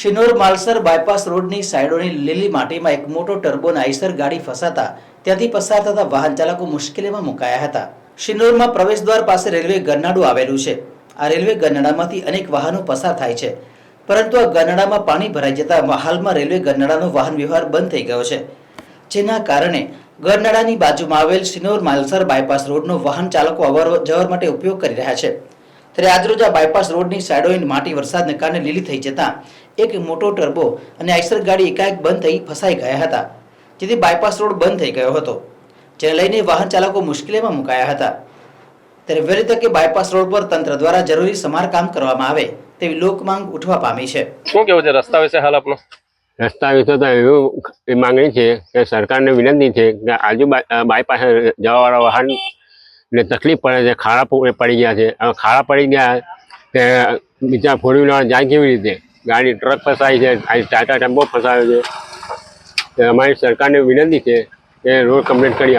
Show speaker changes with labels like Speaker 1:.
Speaker 1: Shinor Malsar bypass રોડની સાઈડોની લીલી માટીમાં એક મોટો ટર્બોન આઈસર ગાડી ફસાતા ત્યાંથી પસાર થતા વાહન ચાલકો મુશ્કેલીમાં મુકાયા હતા. શિનોરમાં પ્રવેશદ્વાર પાસે રેલવે ગરનાડું આવેલું છે. આ રેલવે ગરનાડામાંથી અનેક વાહનો પસાર થાય છે. પરંતુ આ ગરનાડામાં પાણી ભરાઈ જતા હાલમાં રેલવે ગરનાડાનો વાહન વ્યવહાર બંધ થઈ ગયો છે. જેના કારણે ગરનાળાની બાજુમાં આવેલ સિનોર માલસર બાયપાસ રોડનો વાહન ચાલકો અવર, જવર માટે ઉપયોગ કરી રહ્યા છે. ત્યારે આજરોજ આ બાયપાસ રોડની સાઇડોઇન માટી વરસાદને કારણે લીલી થઈ જતા એક મોટો ટર્બો અને આઈસર ગાડી એકાએક બંધ થઈ ફસાઈ ગયા હતા. જેથી બાયપાસ રોડ બંધ થઈ ગયો હતો. જેને લઈને વાહન ચાલકો મુશ્કેલીમાં મુકાયા હતા. ત્યારે વહેલી તકે બાયપાસ રોડ પર તંત્ર દ્વારા જરૂરી સમારકામ કરવામાં આવે તેવી લોકમાંગ ઉઠવા પામી છે.
Speaker 2: શું કેવું છે? રસ્તા વિશે હાલ આપનો?
Speaker 3: રસ્તા વિશે તો એવું એ માંગણી છે કે સરકારને વિનંતી છે કે આજુ બાયપાસ જવાવાળા વાહન ને તકલીફ પડે છે, ખાડા પડી ગયા છે. હવે ખાડા પડી ગયા, તે બીજા ફોર વ્હીલર જાય કેવી રીતે? ગાડી ટ્રક ફસાય છે ટાટા ટેમ્પો ફસાયો છે. અમારી સરકારને વિનંતી છે કે રોડ કમ્પ્લીટ કરી